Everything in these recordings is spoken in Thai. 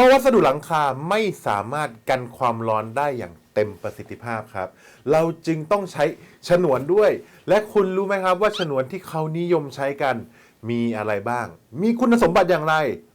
ราะวัสดุหลังคาไม่สามารถกันความร้อนได้อย่างเต็มประสิทธิภาพครับ เราจึงต้องใช้ฉนวนด้วย และคุณรู้ไหมครับว่าฉนวนที่เขานิยมใช้กัน มีอะไรบ้าง มีคุณสมบัติอย่างไร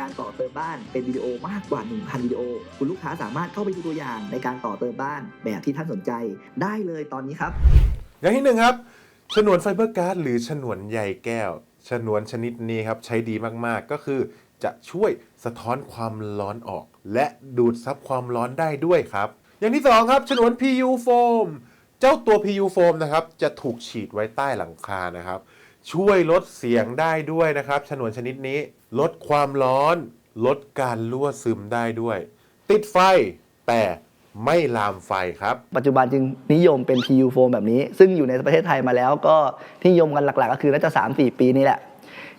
การต่อเติมบ้านเป็นวิดีโอมากกว่า 1,000 วิดีโอ คุณลูกค้าสามารถเข้าไปดูตัวอย่างในการต่อเติมบ้านแบบที่ท่านสนใจได้เลยตอนนี้ครับ อย่างที่หนึ่งครับฉนวนไฟเบอร์การ์ดหรือฉนวนใยแก้วฉนวนชนิดนี้ครับใช้ดีมากๆก็คือจะช่วยสะท้อนความร้อนออก และดูดซับความร้อนได้ด้วยครับ อย่างที่สองครับฉนวน PU foam เจ้าตัว PU foam นะครับจะถูกฉีดไว้ใต้หลังคานะครับ ช่วยลดเสียงได้ด้วยนะครับ ฉนวนชนิดนี้ลดความร้อน ลดการรั่วซึมได้ด้วย ติดไฟแต่ไม่ลามไฟครับ ปัจจุบันจึงนิยมเป็น PU foam แบบนี้ ซึ่งอยู่ในประเทศไทยมาแล้วก็ที่นิยมกันหลักๆ ก็คือน่าจะ 3-4 ปีนี่แหละ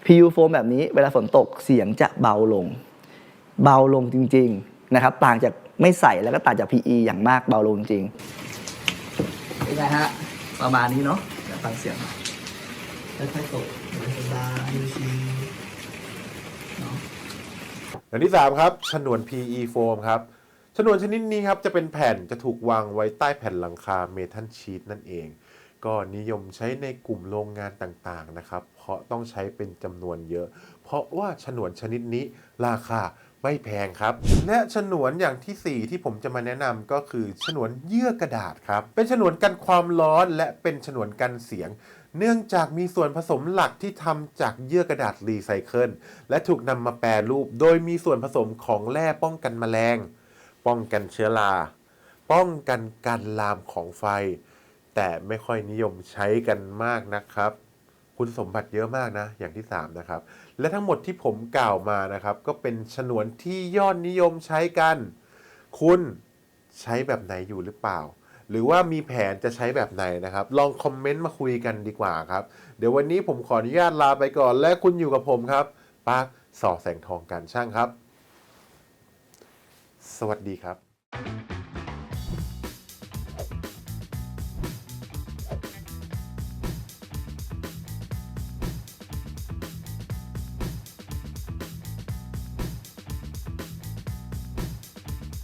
PU foam แบบนี้เวลาฝนตกเสียงจะเบาลง เบาลงจริง ๆ นะครับ ต่างจากไม่ใส่แล้วก็ต่างจาก PE อย่างมากเบาลงจริงเป็นไงฮะ ประมาณนี้เนาะเดี๋ยวฟังเสียง ค่อยๆตกสบายชิลเนาะอย่างที่3ครับฉนวน PE foam ครับฉนวนชนิดนี้ครับจะเป็นแผ่นจะถูกวางไว้ใต้แผ่นหลังคาเมทัลชีตนั่นเอง ก็นิยมใช้ในกลุ่มโรงงานต่างๆนะครับ เพราะต้องใช้เป็นจำนวนเยอะ เพราะว่าฉนวนชนิดนี้ราคาไม่แพงครับ และฉนวนอย่างทีสี่4 ที่ผมจะมาแนะนำก็คือฉนวนเยื่อกระดาษครับ เป็นฉนวนกันความร้อนและเป็นฉนวนกันเสียง เนื่องจากมีส่วนผสมหลักที่ทำจากเยื่อกระดาษรีไซเคิลและถูกนำมาแปรรูป โดยมีส่วนผสมของแร่ป้องกันแมลง ป้องกันเชื้อรา ป้องกันการลามของไฟ แต่ไม่ค่อยนิยมใช้กันมากนะครับ คุณสมบัติเยอะมากนะ อย่างที่ 3 นะครับ และทั้งหมดที่ผมกล่าวมานะครับ ก็เป็นฉนวนที่ยอดนิยมใช้กัน คุณใช้แบบไหนอยู่หรือเปล่า หรือว่ามีแผนจะใช้แบบไหนนะครับ ลองคอมเมนต์มาคุยกันดีกว่าครับ เดี๋ยววันนี้ผมขออนุญาตลาไปก่อน และคุณอยู่กับผมครับปาร์คสอแสงทองการช่างครับ สวัสดีครับ